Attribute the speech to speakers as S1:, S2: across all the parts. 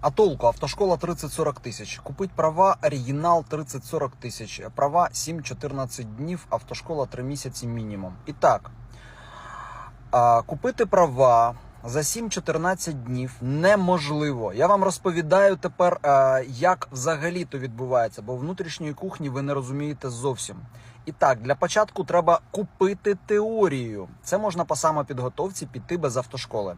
S1: А толку автошкола 30-40 тисяч. Купить права, оригінал 30-40 тисяч. Права 7-14 днів, автошкола 3 місяці мінімум. І так, купити права за 7-14 днів неможливо. Я вам розповідаю тепер, як взагалі то відбувається, бо внутрішньої кухні ви не розумієте зовсім. І так, для початку треба купити теорію. Це можна по самопідготовці піти без автошколи.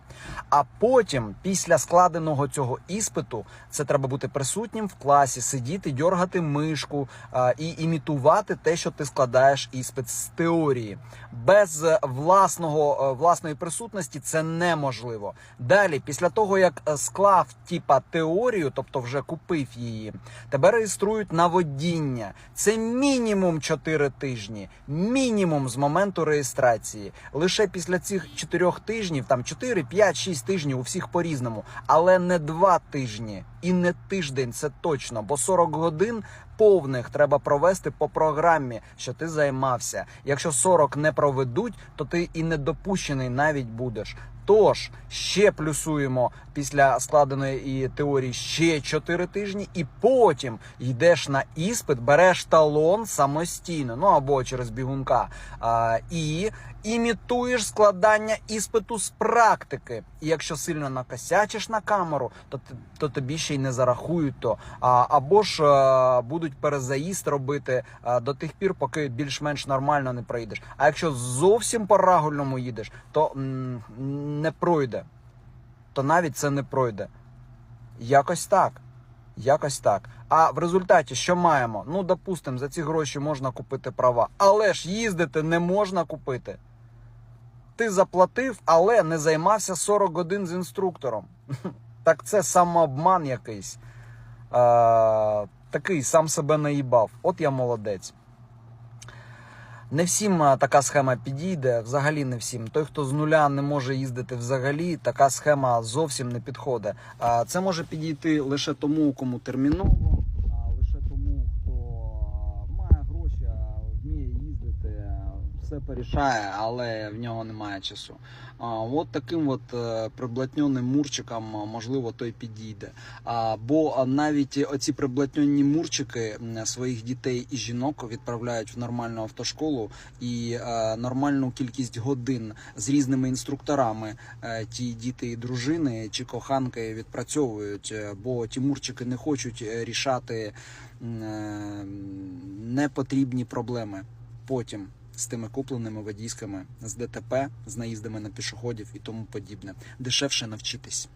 S1: А потім, після складеного цього іспиту, це треба бути присутнім в класі, сидіти, дьоргати мишку а, і імітувати те, що ти складаєш іспит з теорії. Без власного е, власної присутності це неможливо. Далі, після того як е, склав типа теорію, тобто вже купив її, тебе реєструють на водіння. Це мінімум 4 тижні. Мінімум з моменту реєстрації. Лише після цих 4 тижнів, там 4, 5, 6 тижнів у всіх по-різному, але не 2 тижні і не тиждень, це точно, бо 40 годин повних треба провести по програмі, що ти займався. Якщо 40 не проведуть, то ти і не допущений навіть будеш. Тож ще плюсуємо після складеної і теорії ще 4 тижні, і потім йдеш на іспит, береш талон самостійно, ну або через бігунка, а, і імітуєш складання іспиту з практики. І якщо сильно накосячиш на камеру, то, то тобі ще й не зарахують то. А, або ж а, будуть перезаїзд робити а, до тих пір, поки більш-менш нормально не пройдеш. А якщо зовсім по рагульному їдеш, то м, не пройде. То навіть це не пройде. Якось так. Якось так. А в результаті що маємо? Ну, допустимо, за ці гроші можна купити права, але ж їздити не можна купити. Ти заплатив, але не займався 40 годин з інструктором. Так це самообман якийсь. Такий сам себе наїбав. От я молодець. Не всім така схема підійде, взагалі не всім. Той, хто з нуля не може їздити взагалі, така схема зовсім не підходить. Це може підійти лише тому, кому терміново, їздити, все порішає, але в нього немає часу. А, От таким от е, приблатньоним мурчикам можливо той підійде. А, бо навіть оці приблатньонні мурчики своїх дітей і жінок відправляють в нормальну автошколу і е, нормальну кількість годин з різними інструкторами е, ті діти і дружини чи коханки відпрацьовують, е, бо ті мурчики не хочуть е, рішати е, непотрібні проблеми потім. З тими купленими водійськами, з ДТП, з наїздами на пішоходів і тому подібне. Дешевше навчитись.